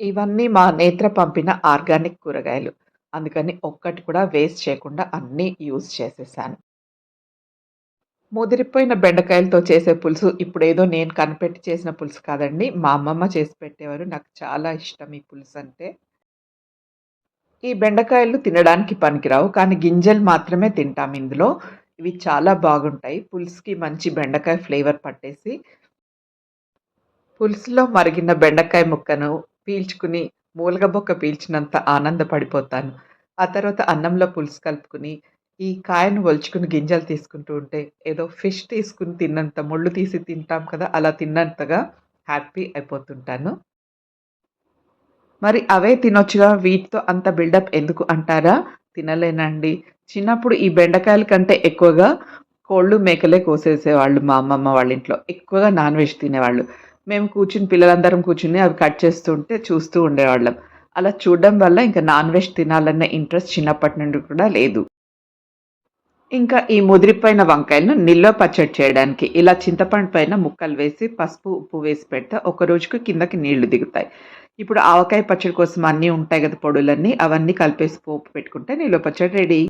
ఇవన్నీ మా నేత్ర పంపిన ఆర్గానిక్ కూరగాయలు. అందుకని ఒక్కటి కూడా వేస్ట్ చేయకుండా అన్నీ యూజ్ చేసేసాను. ముదిరిపోయిన బెండకాయలతో చేసే పులుసు ఇప్పుడేదో నేను కనిపెట్టి చేసిన పులుసు కాదండి. మా అమ్మమ్మ చేసి పెట్టేవారు. నాకు చాలా ఇష్టం ఈ పులుసు అంటే ఈ బెండకాయలు తినడానికి పనికిరావు. కానీ గింజలు మాత్రమే తింటాం ఇందులో. ఇవి చాలా బాగుంటాయి. పులుసుకి మంచి బెండకాయ ఫ్లేవర్ పట్టేసి పులుసులో మరిగిన బెండకాయ ముక్కను పీల్చుకుని మూలగబొక్క పీల్చినంత ఆనందపడిపోతాను. ఆ తర్వాత అన్నంలో పులుసు కలుపుకొని, ఈ కాయను ఒలుచుకుని గింజలు తీసుకుంటూ ఉంటే ఏదో ఫిష్ తీసుకుని తిన్నంత ముళ్ళు తీసి తింటాం కదా! అలా తిన్నంతగా హ్యాపీ అయిపోతుంటాను. మరి అవే తినొచ్చుగా వీటితో అంత బిల్డప్ ఎందుకు అంటారా? తినలేనండి. చిన్నప్పుడు ఈ బెండకాయల కంటే ఎక్కువగా కోళ్ళు, మేకలే కోసేసేవాళ్ళు మా అమ్మమ్మ వాళ్ళ ఇంట్లో. ఎక్కువగా నాన్ వెజ్ తినేవాళ్ళు. మేము కూర్చుని పిల్లలందరం కూర్చుని అవి కట్ చేస్తుంటే చూస్తూ ఉండేవాళ్ళం. అలా చూడడం వల్ల ఇంకా నాన్ వెజ్ తినాలన్న ఇంట్రెస్ట్ చిన్నప్పటి నుండి కూడా లేదు. ఇంకా ఈ ముదిరిపోయిన వంకాయలను నిల్వ పచ్చడి చేయడానికి ఇలా చింతపండు పైన ముక్కలు వేసి పసుపు, ఉప్పు వేసి పెడితే ఒక రోజుకి కిందకి నీళ్ళు దిగుతాయి. ఇప్పుడు ఆవకాయ పచ్చడి కోసం అన్నీ ఉంటాయి కదా పొడులన్నీ అవన్నీ కలిపేసి పోపు పెట్టుకుంటే నిల్వ పచ్చడి రెడీ.